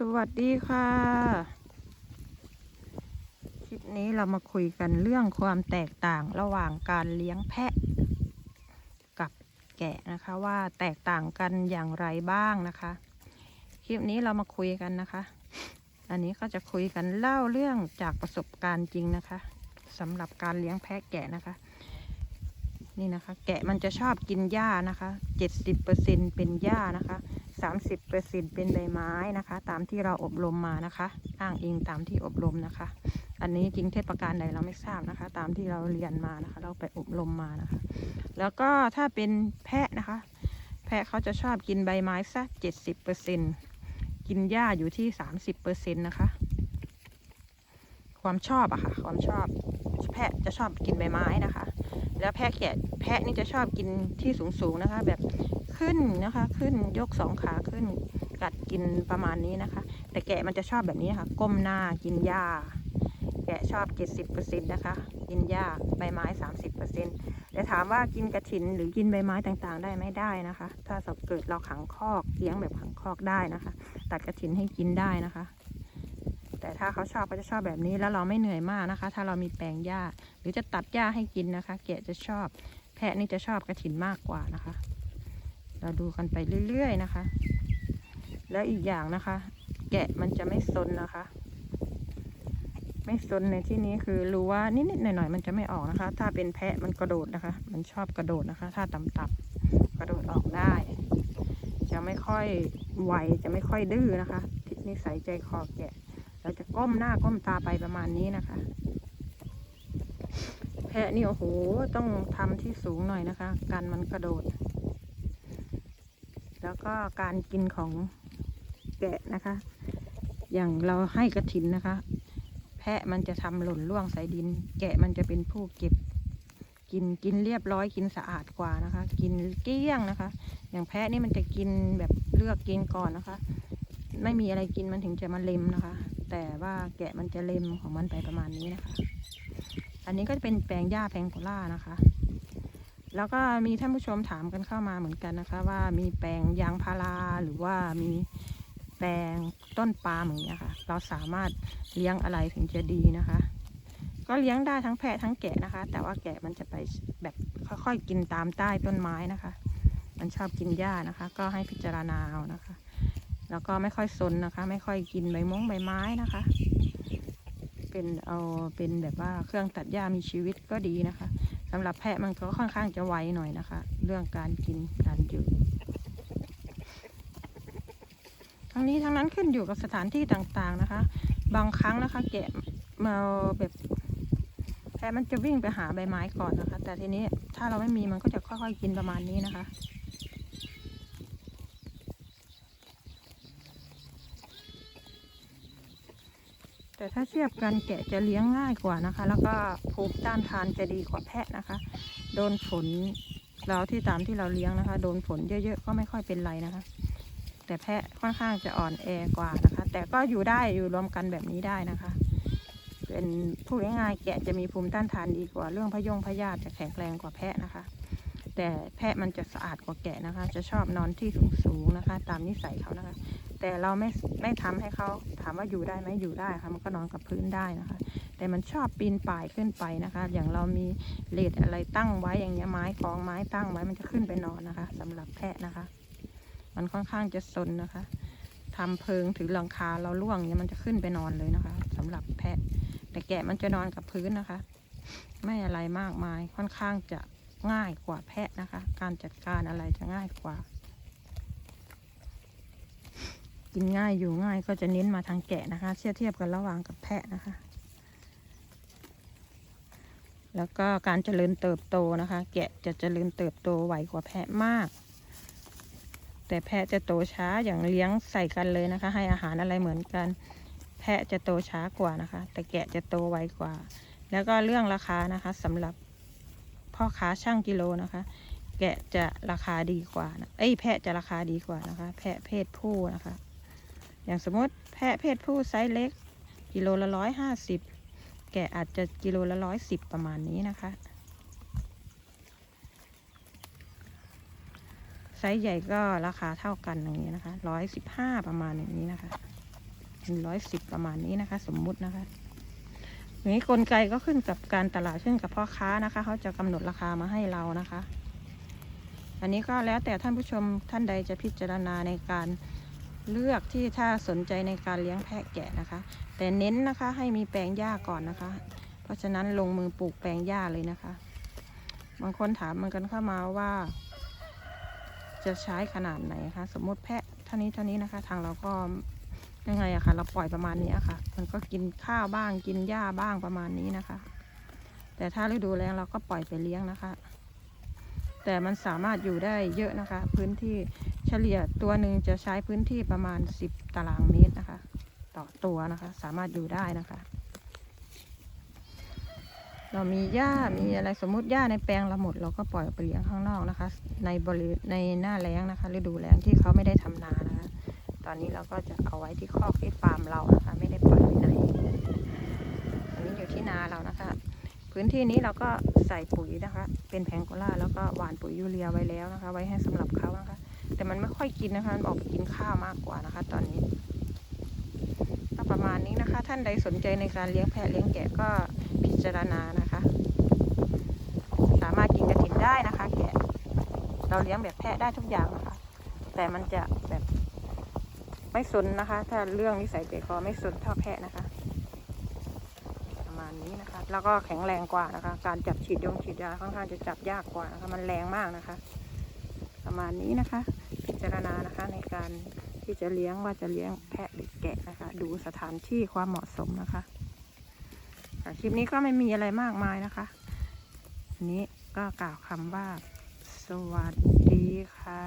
สวัสดีค่ะ คลิปนี้เรามาคุยกันเรื่องความแตกต่างระหว่างการเลี้ยงแพะ กับแกะนะคะว่าแตกต่างกันอย่างไรบ้างนะคะ คลิปนี้เรามาคุยกันนะคะ อันนี้ก็จะคุยกันเล่าเรื่องจากประสบการณ์จริงนะคะสำหรับการเลี้ยงแพะแกะนะคะ นี่นะคะ แกะมันจะชอบกินหญ้านะคะ 70%เป็นหญ้านะคะ 30%เป็นใบไม้นะคะ ตามที่เราอบรมมานะคะ อ้างอิงตามที่อบรมนะคะ อันนี้จริงเท็จประการใดเราไม่ทราบนะคะ ตามที่เราเรียนมานะคะ เราไปอบรมมานะคะ แล้วก็ถ้าเป็นแพะนะคะ แพะเขาจะชอบกินใบไม้สัก70%กินหญ้าอยู่ที่30%นะคะ ความชอบอะค่ะ ความชอบแพะจะชอบกินใบไม้นะคะ แล้วแพะแกะแพะนี่จะชอบกินที่สูงๆนะคะ แบบ ขึ้นนะคะ ขึ้นยกสองขาขึ้น กัดกินประมาณนี้นะคะ แต่แกะมันจะชอบแบบนี้ค่ะ ก้มหน้ากินหญ้า แกะชอบ 70%นะคะ กินหญ้าใบไม้ 30%แต่ถามว่ากินกระถินหรือกินใบไม้ต่างๆ ได้ไม่ได้นะคะ ถ้าสมเกิดเราขังคอกเลี้ยงแบบขังคอกได้นะคะ ตัดกระถินให้กินได้นะคะแต่ถ้าเขาชอบเขาจะชอบแบบนี้แล้วเราไม่เหนื่อยมากนะคะ ถ้าเรามีแปลงหญ้า หรือจะตัดหญ้าให้กินนะคะ แกะจะชอบ แพะนี่จะชอบกระถินมากกว่านะคะ เราดูกันไปเรื่อยๆนะคะ แล้วอีกอย่างนะคะ แกะมันจะไม่ซนนะคะ ไม่ซนในที่นี้คือรู้ว่านิดๆหน่อยๆมันจะไม่ออกนะคะ ถ้าเป็นแพะมันกระโดดนะคะ มันชอบกระโดดนะคะ ถ้าต่ำๆกระโดดออกได้ จะไม่ค่อยไวจะไม่ค่อยดื้อนะคะนิสัยใจคอแกะ เราจะก้มหน้าก้มตาไปประมาณนี้นะคะแพะนี่โอ้โหต้องทำที่สูงหน่อยนะคะ กันมันกระโดด แล้วก็การกินของแกะนะคะ อย่างเราให้กระถินนะคะ แพะมันจะทำหล่นล่วงใส่ดิน แกะมันจะเป็นผู้เก็บ กินกินเรียบร้อยกินสะอาดกว่านะคะ กินเกลี้ยงนะคะ อย่างแพะนี่มันจะกินแบบเลือกกินก่อนนะคะ ไม่มีอะไรกินมันถึงจะมาเล็มนะคะ แต่ว่าแกะมันจะเล็มของมันไปประมาณนี้นะคะ อันนี้ก็จะเป็นแปลงหญ้าแพงโกล่านะคะ แล้วก็มีท่านผู้ชมถามกันเข้ามาเหมือนกันนะคะ ว่ามีแปลงยางพาราหรือว่ามีแปลงต้นปาล์มอย่างเงี้ยค่ะ เราสามารถเลี้ยงอะไรถึงจะดีนะคะ ก็เลี้ยงได้ทั้งแพะทั้งแกะนะคะ แต่ว่าแกะมันจะไปแบบค่อยๆกินตามใต้ต้นไม้นะคะ มันชอบกินหญ้านะคะ ก็ให้พิจารณาเอานะคะ แล้วก็ไม่ค่อยซนนะคะ ไม่ค่อยกินใบมงใบไม้นะคะ เป็นเอาเป็นแบบว่าเครื่องตัดหญ้ามีชีวิตก็ดีนะคะ สำหรับแพะมันก็ค่อนข้างจะไวหน่อยนะคะ เรื่องการกินการอยู่ทั้งนี้ทั้งนั้นขึ้นอยู่กับสถานที่ต่างๆนะคะ บางครั้งนะคะ แกะมาแบบแพะมันจะวิ่งไปหาใบไม้ก่อนนะคะ แต่ทีนี้ถ้าเราไม่มีมันก็จะค่อยๆกินประมาณนี้นะคะ แต่ถ้าเทียบกันแกะจะเลี้ยงง่ายกว่านะคะ แล้วก็ภูมิต้านทานจะดีกว่าแพะนะคะ โดนฝนเราที่ตามที่เราเลี้ยงนะคะ โดนฝนเยอะๆก็ไม่ค่อยเป็นไรนะคะ แต่แพะค่อนข้างจะอ่อนแอกว่านะคะ แต่ก็อยู่ได้อยู่รวมกันแบบนี้ได้นะคะ เป็นพูดง่ายๆแกะจะมีภูมิต้านทานดีกว่าเรื่องพยงพยาธิจะแข็งแรงกว่าแพะนะคะ แต่แพะมันจะสะอาดกว่าแกะนะคะ จะชอบนอนที่สูงๆนะคะ ตามนิสัยเขานะคะ แต่เราไม่ไม่ทำให้เขาถามว่าอยู่ได้ไหมอยู่ได้ค่ะมันก็นอนกับพื้นได้นะคะ แต่มันชอบปีนป่ายขึ้นไปนะคะ อย่างเรามีเลดอะไรตั้งไว้อย่างเงี้ยไม้กองไม้ตั้งไว้มันจะขึ้นไปนอนนะคะสำหรับแพะนะคะ มันค่อนข้างจะซนนะคะทำเพิงถือหลังคาเราล่วงเนี่ยมันจะขึ้นไปนอนเลยนะคะสำหรับแพะ แต่แกะมันจะนอนกับพื้นนะคะ ไม่อะไรมากมายค่อนข้างจะง่ายกว่าแพะนะคะ การจัดการอะไรจะง่ายกว่า กินง่ายอยู่ง่ายก็จะเน้นมาทางแกะนะคะเทียบเทียบกันระหว่างกับแพะนะคะ แล้วก็การเจริญเติบโตนะคะ แกะจะเจริญเติบโตไวกว่าแพะมาก แต่แพะจะโตช้าอย่างเลี้ยงใส่กันเลยนะคะ ให้อาหารอะไรเหมือนกัน แพะจะโตช้ากว่านะคะ แต่แกะจะโตไวกว่า แล้วก็เรื่องราคานะคะสำหรับพ่อค้าช่างกิโลนะคะ แกะจะราคาดีกว่านะเอ้ยแพะจะราคาดีกว่านะคะ แพะเพศผู้นะคะ อย่างสมมติแพะเพศผู้ไซส์เล็ก กิโลละร้อยห้าสิบแกะอาจจะกิโลละร้อยสิบประมาณนี้นะคะ ไซส์ใหญ่ก็ราคาเท่ากันอย่างนี้นะคะร้อยสิบห้าประมาณอย่างนี้นะคะหนึ่งร้อยสิบประมาณนี้นะคะ สมมุตินะคะอย่างนี้กลไกก็ขึ้นกับการตลาดขึ้นกับพ่อค้านะคะ เขาจะกำหนดราคามาให้เรานะคะ อันนี้ก็แล้วแต่ท่านผู้ชมท่านใดจะพิจารณาในการ เลือกที่ถ้าสนใจในการเลี้ยงแพะแกะนะคะ แต่เน้นนะคะให้มีแปลงหญ้าก่อนนะคะ เพราะฉะนั้นลงมือปลูกแปลงหญ้าเลยนะคะ บางคนถามมันกันเข้ามาว่า จะใช้ขนาดไหนคะ สมมติแพะเท่านี้เท่านี้นะคะ ทางเราก็ยังไงอะคะเราปล่อยประมาณนี้ะค่ะ มันก็กินข้าวบ้างกินหญ้าบ้างประมาณนี้นะคะ แต่ถ้าฤดูแล้งเราก็ปล่อยไปเลี้ยงนะคะ แต่มันสามารถอยู่ได้เยอะนะคะ พื้นที่เฉลี่ยตัวหนึ่งจะใช้พื้นที่ประมาณ 10 ตารางเมตรนะคะ ต่อตัวนะคะ สามารถอยู่ได้นะคะ เรามีหญ้ามีอะไรสมมุติหญ้าในแปลงเราหมด เราก็ปล่อยไปเลี้ยงข้างนอกนะคะ ในบริในหน้าแล้งนะคะฤดูแล้งที่เขาไม่ได้ทำนานะคะ ตอนนี้เราก็จะเอาไว้ที่คอกที่ฟาร์มเรานะคะ ไม่ได้ปล่อยไปไหนอันนี้อยู่ที่นาเรานะคะ พื้นที่นี้เราก็ใส่ปุ๋ยนะคะ เป็นแพงโกล่าแล้วก็หว่านปุ๋ยยูเรียไว้แล้วนะคะ ไว้ให้สำหรับเขานะคะ แต่มันไม่ค่อยกินนะคะมันออกไปกินข้าวมากกว่านะคะ ตอนนี้ก็ประมาณนี้นะคะ ท่านใดสนใจในการเลี้ยงแพะเลี้ยงแกะก็พิจารณานะคะ สามารถกินกระถินได้นะคะ แกะ เราเลี้ยงแบบแพะได้ทุกอย่างนะคะ แต่มันจะแบบไม่สนนะคะ ถ้าเรื่องนิสัยใจคอไม่สนเท่าแพะนะคะ นี้นะคะ แล้วก็แข็งแรงกว่านะคะ การจับฉีดยงฉีดยาค่อนข้างจะจับยากกว่านะคะมันแรงมากนะคะ ประมาณนี้นะคะ พิจารณานะคะในการที่จะเลี้ยงว่าจะเลี้ยงแพะหรือแกะนะคะ ดูสถานที่ความเหมาะสมนะคะคลิปนี้ก็ไม่มีอะไรมากมายนะคะ อันนี้ก็กล่าวคำว่า สวัสดีค่ะ